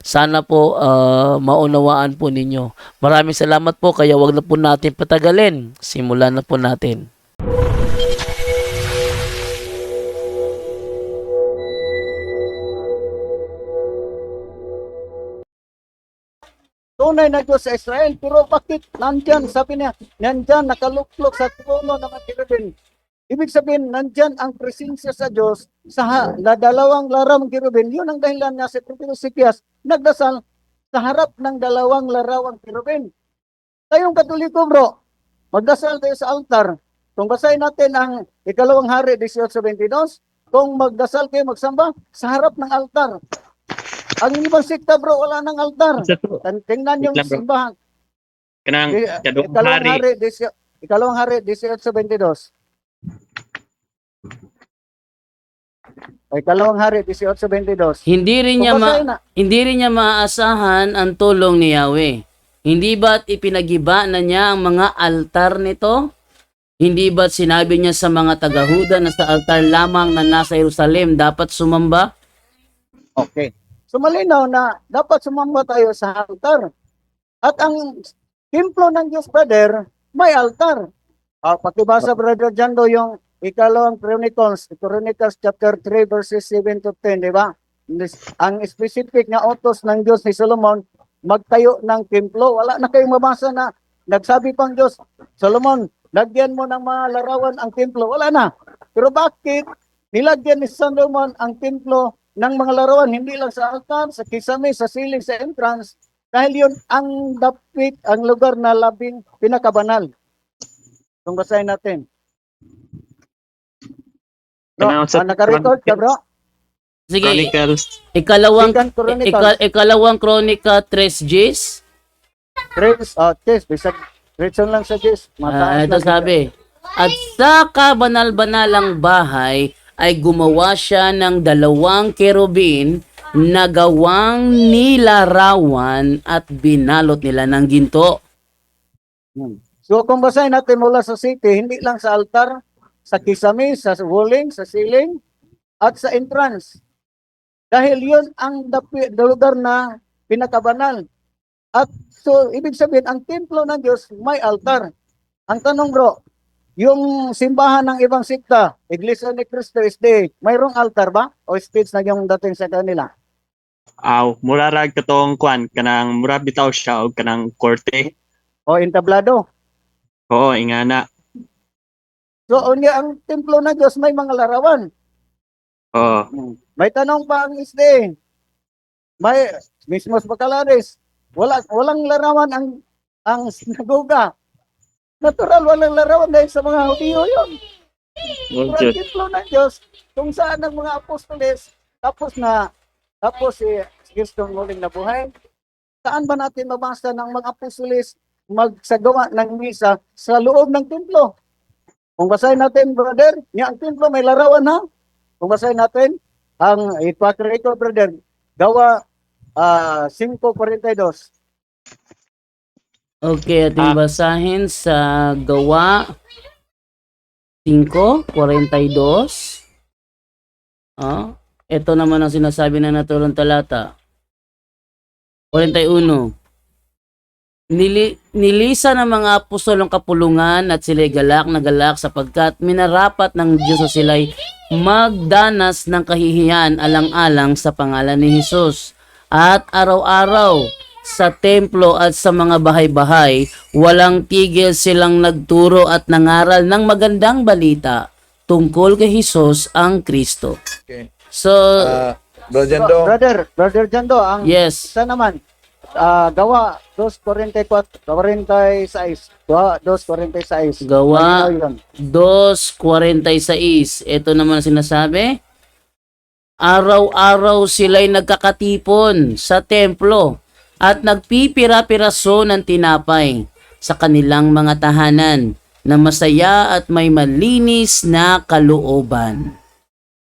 Sana po ah, maunawaan po ninyo. Maraming salamat po kaya wag na po natin patagalin. Simulan na po natin. tunay na Diyos sa Israel. Pero bakit nandyan, sabi niya, nandyan nakaluklok sa trono ng kirubin. Ibig sabihin, nandyan ang presensya sa Diyos sa ha- na dalawang larawang kirubin. Yun ang dahilan niya si Prophet Sikias nagdasal sa harap ng dalawang larawang kirubin. Tayong katoliko bro, magdasal tayo sa altar. Kung basahin natin ang ikalawang hari 18.22, kung magdasal kayo magsamba sa harap ng altar. Ang ibang sikta bro, wala ng altar. Tingnan yung lang, simbahan. kanang kadong Ikalawang hari. hari, ikalawang hari, 18.22. O, ikalawang hari, 18.22. Hindi rin niya ma- na, Hindi rin niya maaasahan ang tulong ni Yahweh. Hindi ba't ipinagiba na niya ang mga altar nito? Hindi ba't sinabi niya sa mga tagahuda na sa altar lamang na nasa Jerusalem dapat sumamba? Okay. So malinaw na dapat sumamba tayo sa altar. At ang templo ng Diyos, brother, may altar. Ah, pakibasa, brother Jando, yung ikalawang Chronicles, Chronicles chapter 3, verses 7 to 10, di ba? Ang specific na utos ng Diyos ni Solomon, magtayo ng templo. Wala na kayong mabasa na nagsabi pang Diyos, Solomon, lagyan mo ng mga larawan ang templo. Wala na. Pero bakit nilagyan ni Solomon ang templo ng mga larawan, hindi lang sa altar, sa kisame, sa ceiling, sa entrance, dahil yun ang dapit, ang lugar na labing pinakabanal. Kung basahin natin. Bro, sa ah, naka-record ka bro? Sige, Chronicles. ikalawang, Second Chronicles. ika- ikalawang kronika 3 Gs. Grace, uh, Chess, bisag, Gretchen lang sa Chess. Ah, ito sabi. At sa kabanal-banalang bahay ay gumawa siya ng dalawang kerubin na gawang nilarawan at binalot nila ng ginto. Hmm. So kung basahin natin mula sa city, hindi lang sa altar, sa kisame, sa walling, sa ceiling, at sa entrance. Dahil yun ang dapi, lugar na pinakabanal. At so, ibig sabihin, ang templo ng Diyos may altar. Ang tanong bro, yung simbahan ng ibang sikta, Iglesia ni Cristo SD, mayroong altar ba? O stage na yung dating sa kanila? Aw, murarag katong kwan kanang mura bitaw siya og kanang korte. O entablado? Oo, ingana. So, unya, ang templo ng Diyos may mga larawan. Oo. May tanong pa ang isde. May mismos Bacalares. Wala walang larawan ang ang sinagoga. Natural walang larawan dahil sa mga Hudyo yun. Pero ang templo ng Diyos kung saan ang mga apostoles tapos na tapos si Kristo muling nabuhay. Saan ba natin mabasa ng mga apostoles magsagawa ng misa sa loob ng templo? Kung basahin natin, brother, niya ang templo may larawan ha. Kung basahin natin, ang ipakreto, brother, gawa ah 5.42. Okay, ating Ah. basahin sa gawa 5.42. Ah, ito naman ang sinasabi na naturang talata. 41. Nili, nilisa ng mga apostol ang kapulungan at sila'y galak na galak sapagkat minarapat ng Diyos na sila'y magdanas ng kahihiyan alang-alang sa pangalan ni Jesus. At araw-araw sa templo at sa mga bahay-bahay, walang tigil silang nagturo at nangaral ng magandang balita tungkol kay Jesus ang Kristo. Okay. So, Ah, Bro Jando, Brother, brother Jando, ang yes. isa naman, ah, gawa 2.44, 46. Gawa 2.46. Gawa Malinaw yun. 2.46. Ito naman ang sinasabi. Araw-araw sila'y nagkakatipon sa templo at nagpipira-piraso ng tinapay sa kanilang mga tahanan na masaya at may malinis na kalooban.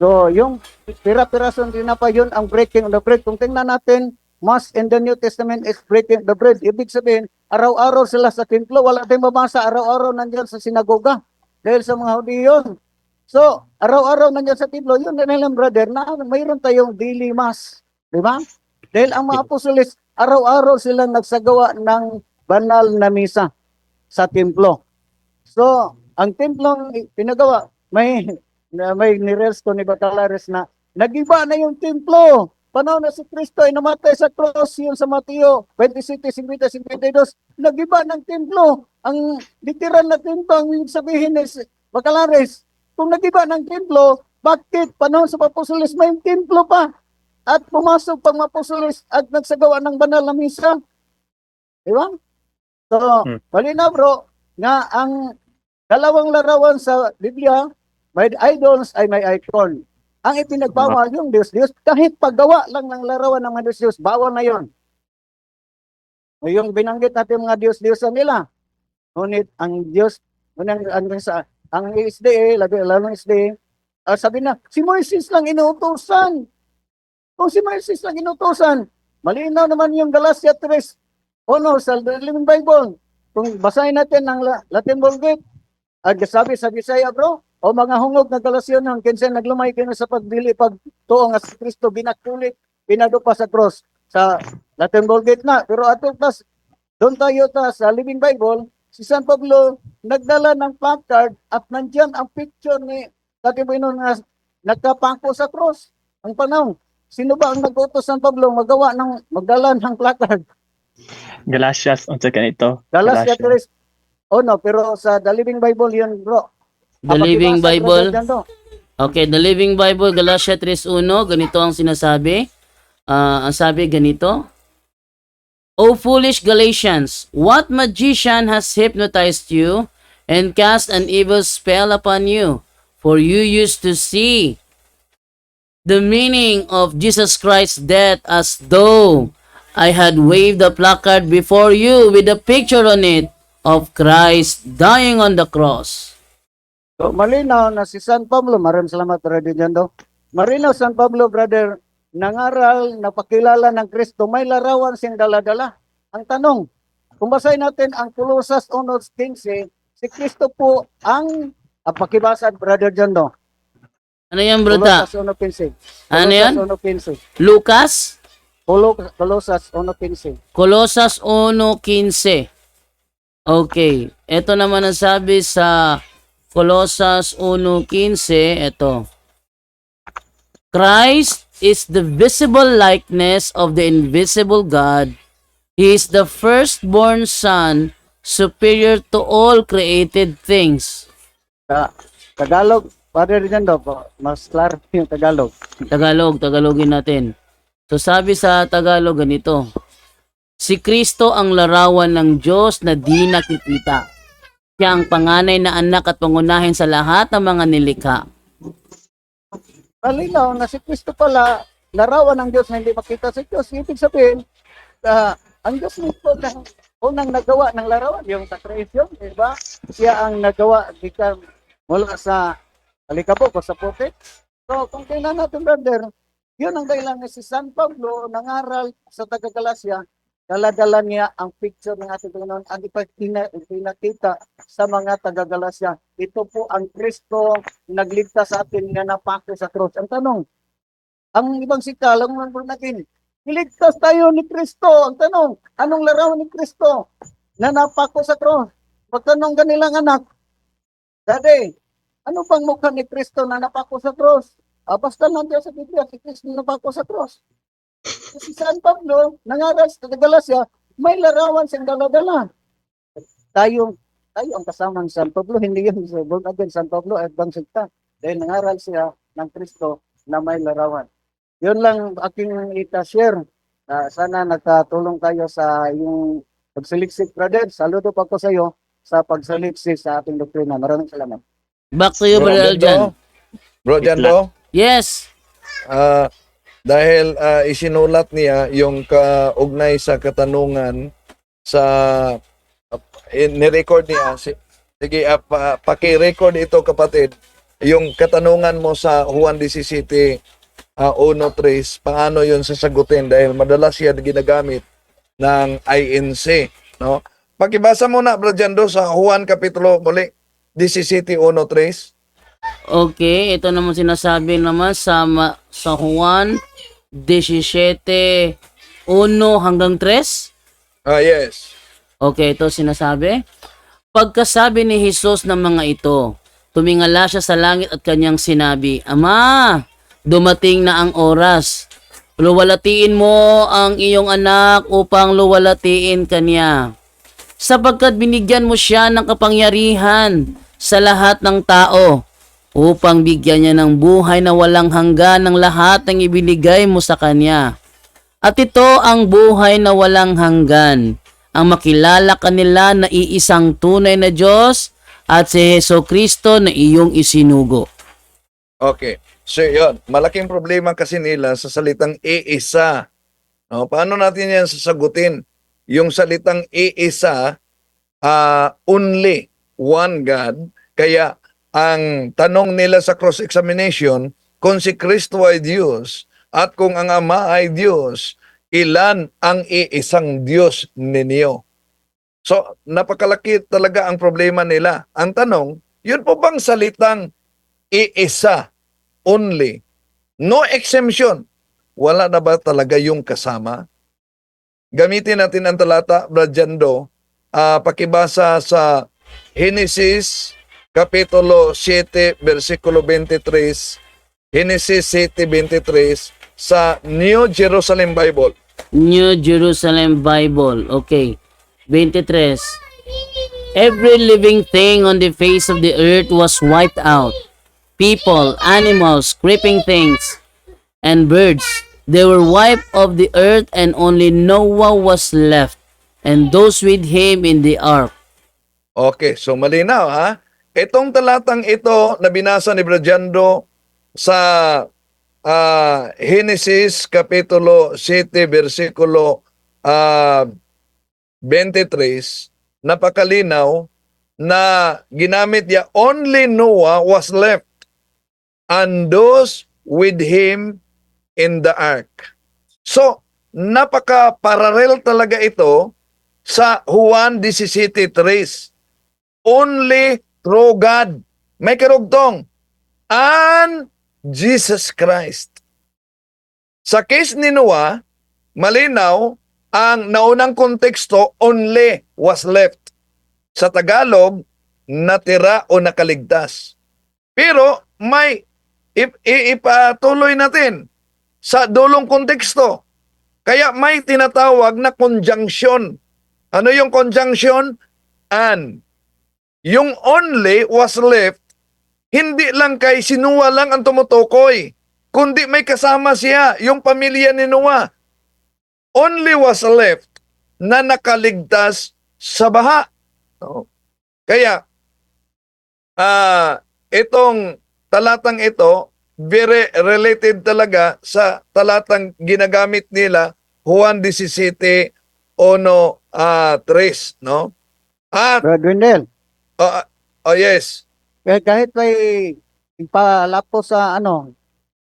So, yung pira-pirason din na pa yun ang breaking of the bread. Kung tingnan natin, Mass in the New Testament is breaking the bread. Ibig sabihin, araw-araw sila sa templo. Wala tayong mabasa, araw-araw nandyan sa sinagoga. Dahil sa mga Hudiyo. So, araw-araw nandyan sa templo. Yun na nilang brother, na mayroon tayong daily mass. Di ba? Dahil ang mga apostolis, araw-araw silang nagsagawa ng banal na misa sa templo. So, ang templong pinagawa, may may nirels ko ni Bacalares na nagiba na yung templo. Panahon na si Kristo ay namatay sa cross yun sa Mateo 27, 50, 52. Nagiba ng templo. Ang literal na templo, ang ibig sabihin is, Bacalares, kung nagiba ng templo, bakit panahon sa Papusulis may templo pa? At pumasok pang Mapusulis at nagsagawa ng banal na misa. Di ba? So, Hmm. malinaw bro, nga ang dalawang larawan sa Biblia, may idols ay may icon. Ang ipinagbawal yung Diyos-Diyos, kahit paggawa lang ng larawan ng mga Diyos-Diyos, bawal na yon. Yung binanggit natin mga Diyos-Diyosan nila. Ngunit ang Diyos, ang, ang, sa, ang SDA, lalo, lalo ng SDA, ah, sabi na, si Moises lang inuutosan. Kung si Moises lang inuutosan, malinaw naman yung Galatia 3, ono sa Living Bible. Kung basahin natin ang La- Latin Vulgate, at sabi sa Bisaya bro, o mga hungog na galasyon ng kinsa naglumay kino sa pagdili pagtuo nga si Kristo binakuli pinado pa sa cross sa Latin Vulgate na. Pero ato tas doon tayo ta sa Living Bible si San Pablo nagdala ng placard at nandiyan ang picture ni Panginoon nga nagkapangko sa cross. Ang panahon sino ba ang nag-utos San Pablo? Magawa ng magdala ng placard Galatias, unsa kanito? Galatia Galatians. 3 oh no pero sa The Living Bible yun bro The Living Bible. Okay, the Living Bible, Galatia 3.1, ganito ang sinasabi. Ah, ang sabi ganito. O foolish Galatians, what magician has hypnotized you and cast an evil spell upon you? For you used to see the meaning of Jesus Christ's death as though I had waved a placard before you with a picture on it of Christ dying on the cross. So, malinaw na si San Pablo, maraming salamat Brother Jando. Malinaw San Pablo, brother, nangaral, napakilala ng Kristo, may larawan siyang dala-dala. Ang tanong, kung basahin natin ang Colossus 1.15, si Kristo po ang, ang pakibasa, Brother Jando. Ano yan, bruta? Colossus 1.15. Ano yan? Colossus 1.15. Lucas? Colo- Colossus 1.15. Colosas 1.15. Okay. Ito naman ang sabi sa Colosas 1.15. Ito. Christ is the visible likeness of the invisible God. He is the firstborn son, superior to all created things. Sa Tagalog, Brother Jando, po, mas klaro yung Tagalog. Tagalog, Tagalogin natin. So sabi sa Tagalog ganito, Si Kristo ang larawan ng Diyos na di nakikita. Siya ang panganay na anak at pangunahin sa lahat ng mga nilikha. malinaw na si Kristo pala, larawan ng Diyos na hindi makita sa Diyos. Ibig sabihin, ah, ang Diyos mismo na unang nagawa ng larawan, yung sa creation, di ba? Siya ang nagawa dito mula sa alikabok o sa putik. So, kung kailan natin, brother, yun ang ni si San Pablo nangaral sa taga-Galasya, dala-dala niya ang picture ng ating Panginoon ang ipakina- pinakita sa mga taga-Galasya. Ito po ang Kristo nagligtas sa atin nga napako sa cross. Ang tanong, ang ibang sikala, ang mga natin, niligtas tayo ni Kristo. Ang tanong, anong larawan ni Kristo na napako sa cross? Pagtanong kanilang anak, Daddy, ano bang mukha ni Kristo na napako sa cross? Ah, basta nandiyan sa Biblia, si Kristo na napako sa cross. Si San Pablo, nangaral sa Galasya, may larawan siyang dala-dala. Tayo, tayo ang kasama ng San Pablo, hindi yun sa born again San Pablo at bang sigta. Dahil nangaral siya ng Kristo na may larawan. Yun lang aking ita-share. Ah, sana nagkatulong kayo sa yung pagsaliksik, brother. Saludo pa ko sa iyo sa pagsaliksik sa ating doktrina. Maraming salamat. Back to you, Bro Brother. Jando, Bro Jando, Yes. ah, dahil ah, isinulat niya yung kaugnay sa katanungan sa uh, ni-record niya. Si- Sige, ah, pa, paki-record ito kapatid. Yung katanungan mo sa Juan 17 uh, 1.3, paano yun sasagutin dahil madalas yan ginagamit ng INC. No? Pakibasa mo na, Bro Jando, sa Juan Kapitulo, muli, 17 1.3. Okay, ito naman sinasabi naman sa sa Juan 17 1 hanggang 3. Ah, yes. Okay, ito sinasabi. Pagkasabi ni Jesus ng mga ito, tumingala siya sa langit at kanyang sinabi, Ama, dumating na ang oras. Luwalatiin mo ang iyong anak upang luwalatiin kanya. Sapagkat binigyan mo siya ng kapangyarihan sa lahat ng tao upang bigyan niya ng buhay na walang hanggan ng lahat ng ibinigay mo sa kanya. At ito ang buhay na walang hanggan, ang makilala kanila na iisang tunay na Diyos at si Heso Kristo na iyong isinugo. Okay. So, yun. Malaking problema kasi nila sa salitang iisa. No? Paano natin yan sasagutin? Yung salitang iisa, ah, only one God. Kaya, ang tanong nila sa cross-examination, kung si Kristo ay Diyos at kung ang Ama ay Diyos, ilan ang iisang Diyos ninyo? So, napakalaki talaga ang problema nila. Ang tanong, yun po bang salitang iisa, only, no exemption, wala na ba talaga yung kasama? Gamitin natin ang talata, Bradyando, ah pakibasa sa Genesis Kapitulo 7, versikulo 23, Genesis 7:23 sa New Jerusalem Bible. New Jerusalem Bible. Okay. 23. Every living thing on the face of the earth was wiped out. People, animals, creeping things, and birds. They were wiped off the earth and only Noah was left and those with him in the ark. Okay, so malinaw ha. Itong talatang ito na binasa ni Bradyando sa ah, Genesis Kapitulo 7, versikulo ah, 23, napakalinaw na ginamit niya, only Noah was left and those with him in the ark. So, napaka-parallel talaga ito sa Juan 17.3 only through God. May karugtong. And Jesus Christ. Sa case ni Noah, malinaw, ang naunang konteksto, only was left. Sa Tagalog, natira o nakaligtas. Pero may ipatuloy natin sa dulong konteksto. Kaya may tinatawag na conjunction. Ano yung conjunction? And. Yung only was left, hindi lang kay si lang ang tumutukoy, kundi may kasama siya, yung pamilya ni Noah. Only was left na nakaligtas sa baha. Oo. Kaya, ah itong talatang ito, very related talaga sa talatang ginagamit nila, Juan 17, ono ah 3, no? At, Brother Wendell, oh, oh yes, eh, kahit may ipalapo sa ano,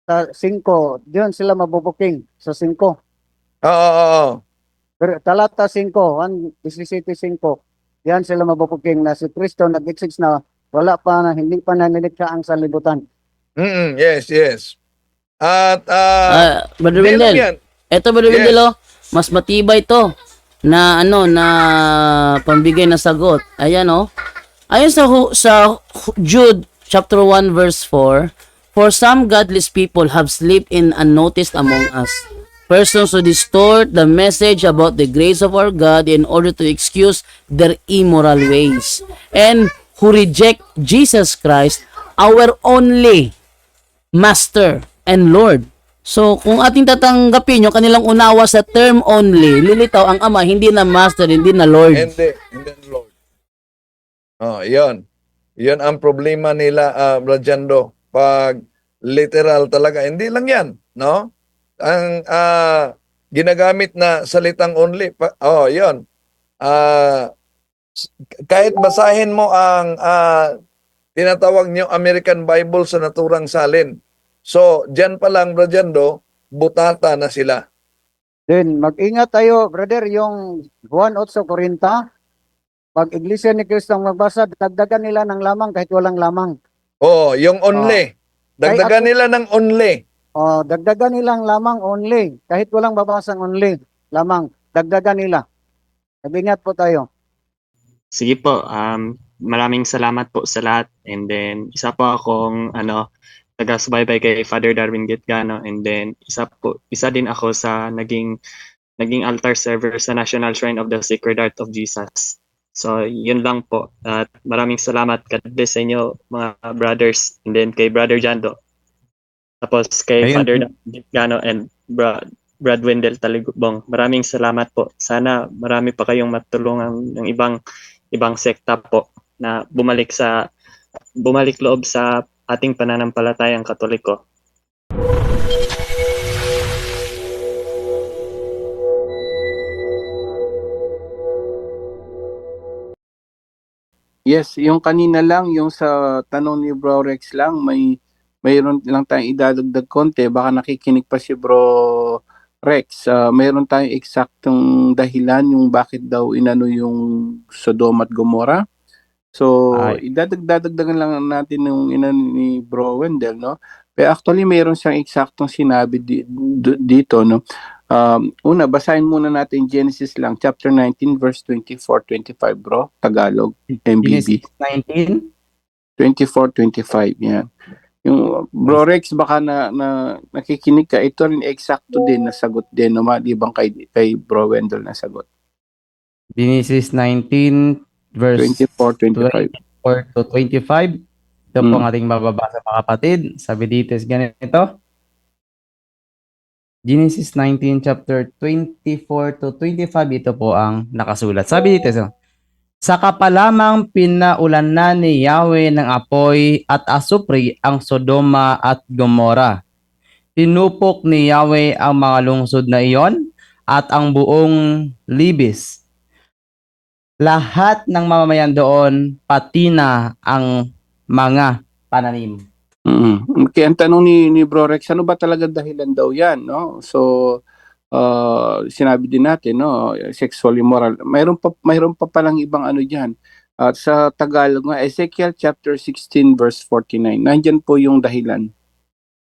sa 5, diyon sila mabubuking sa 5. oo, oo, oo. Pero talata 5, 1, 17.5, yan sila mabubuking na si Kristo nag-exist na wala pa na, hindi pa nanilikha ang sanlibutan. Mm-mm, yes, yes. At, ah, Ah, Brother di lang Wendell. Eto Brother Yes. Wendell, oh, mas matibay to na ano na pambigay na sagot. Ayan oh. Ayon sa sa Jude chapter 1 verse 4, for some godless people have slipped in unnoticed among us. Persons who distort the message about the grace of our God in order to excuse their immoral ways and who reject Jesus Christ, our only Master and Lord. So, kung ating tatanggapin yung kanilang unawa sa term only, lilitaw ang Ama, hindi na Master, hindi na Lord. Hindi, hindi Lord. Oh, yun. Yun ang problema nila, uh, Brajando. Pag literal talaga, hindi lang yan, no? Ang ah, ginagamit na salitang only, pa, oh, yun. Ah, s- kahit basahin mo ang ah, tinatawag niyo American Bible sa naturang salin. So, diyan pa lang, Brajando, butata na sila. Then, mag-ingat tayo, brother, yung Juan 8.40, pag iglesia ni Cristo ang magbasa, dagdagan nila ng lamang kahit walang lamang. Oh, yung only. Dagdagan nila ng only. O, dagdagan nilang lamang only, kahit walang babasang only, lamang, dagdagan nila. Mag-ingat po tayo. Sige po, um, maraming salamat po sa lahat. And then, isa po akong ano, taga-subaybay kay Father Darwin Gitgano. And then, isa po, isa din ako sa naging naging altar server sa National Shrine of the Sacred Heart of Jesus. So, yun lang po. At maraming salamat God bless sa inyo, mga brothers. And then, kay Brother Jando. Tapos, kay Ayun. Father Gitgano and Bra Brad Wendell Taligubong. Maraming salamat po. Sana marami pa kayong matulungan ng ibang ibang sekta po na bumalik sa bumalik loob sa ating pananampalatayang Katoliko. Yes, yung kanina lang, yung sa tanong ni Bro Rex lang, may mayroon lang tayong idadagdag konti. Baka nakikinig pa si Bro Rex. Ah, mayroon tayong eksaktong dahilan yung bakit daw inano yung Sodom at Gomora. So, Ay. idadagdagdagan lang natin yung inano ni Bro Wendell, no? Pero actually, mayroon siyang eksaktong sinabi di- d- dito, no? Um, una, basahin muna natin Genesis lang, chapter 19, verse 24-25, bro. Tagalog, MBB. Genesis 19. 24-25, yan. Yung Bro Rex, baka na, na nakikinig ka, ito rin eksakto din na sagot din, no? Malibang kay, kay Bro Wendell na sagot. Genesis 19 verse 24-25. 24 to 25. Ito po Mm. ang ating mababasa mga kapatid. Sabi dito is ganito. Genesis 19 chapter 24 to 25 ito po ang nakasulat. Sabi dito so, Saka pa pinaulan na ni Yahweh ng apoy at asupri ang Sodoma at Gomora. Tinupok ni Yahweh ang mga lungsod na iyon at ang buong libis. Lahat ng mamamayan doon, pati na ang mga pananim. Mm. Kaya ang tanong ni, ni Bro Rex, ano ba talaga dahilan daw yan, no? So, uh, sinabi din natin, no, sexual immoral. Mayroon pa, mayroon pa palang ibang ano dyan. At sa Tagalog nga, Ezekiel chapter 16 verse 49. Nandyan po yung dahilan.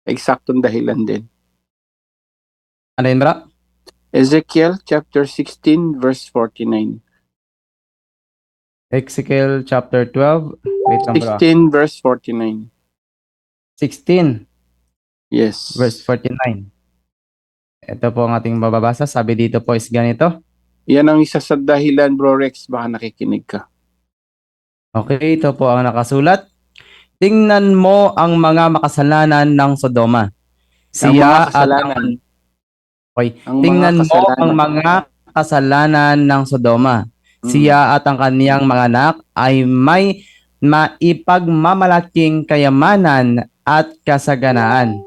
Eksaktong dahilan din. Ano yun, bro? Ezekiel chapter 16 verse 49. Ezekiel chapter 12. Wait lang, bro. 16 verse 49. 16 Yes. verse 49. Ito po ang ating mababasa. Sabi dito po is ganito. Yan ang isa sa dahilan, Bro Rex, baka nakikinig ka. Okay, ito po ang nakasulat. Tingnan mo ang mga makasalanan ng Sodoma. Ang mga Siya at ang Okay. Ang Tingnan mga mo ang mga kasalanan ng Sodoma. Mm. Siya at ang kaniyang mga anak ay may maipagmamalaking kayamanan at kasaganaan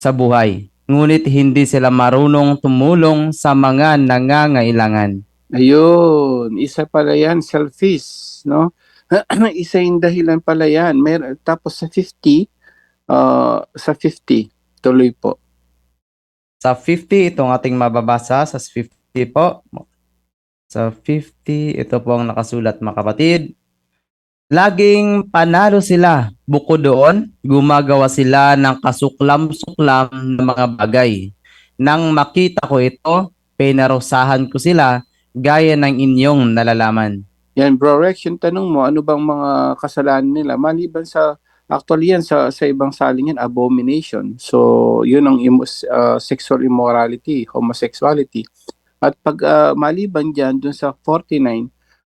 sa buhay. Ngunit hindi sila marunong tumulong sa mga nangangailangan. Ayun, isa pala yan, selfish, no? isa yung dahilan pala yan. Mer tapos sa 50, uh, sa 50, tuloy po. Sa 50, itong ating mababasa sa 50 po. Sa 50, ito po ang nakasulat mga kapatid. Laging panalo sila. Bukod doon, gumagawa sila ng kasuklam-suklam ng mga bagay. Nang makita ko ito, pinarusahan ko sila gaya ng inyong nalalaman. Yan, Bro Rex, yung tanong mo, ano bang mga kasalanan nila? Maliban sa, actually yan, sa, sa ibang saling yan, abomination. So, yun ang uh, sexual immorality, homosexuality. At pag uh, maliban dyan, dun sa 49,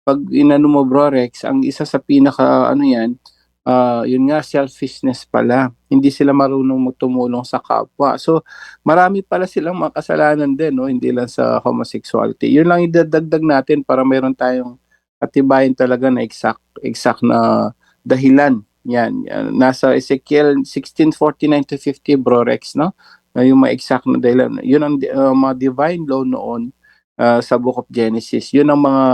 pag inano mo Bro Rex, ang isa sa pinaka, ano yan, ah, yun nga, selfishness pala. Hindi sila marunong magtumulong sa kapwa. So, marami pala silang mga kasalanan din, no? hindi lang sa homosexuality. Yun lang idadagdag natin para mayroon tayong atibayin talaga na exact, exact na dahilan. Yan, yan. nasa Ezekiel 16:49 to 50 bro Rex, no? Na yung mga exact na dahilan. Yun ang uh, mga divine law noon uh, sa Book of Genesis. Yun ang mga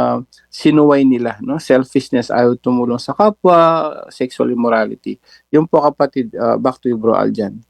sinuway nila, no? Selfishness, ayaw tumulong sa kapwa, sexual immorality. Yun po kapatid, uh, back to you bro Aljan.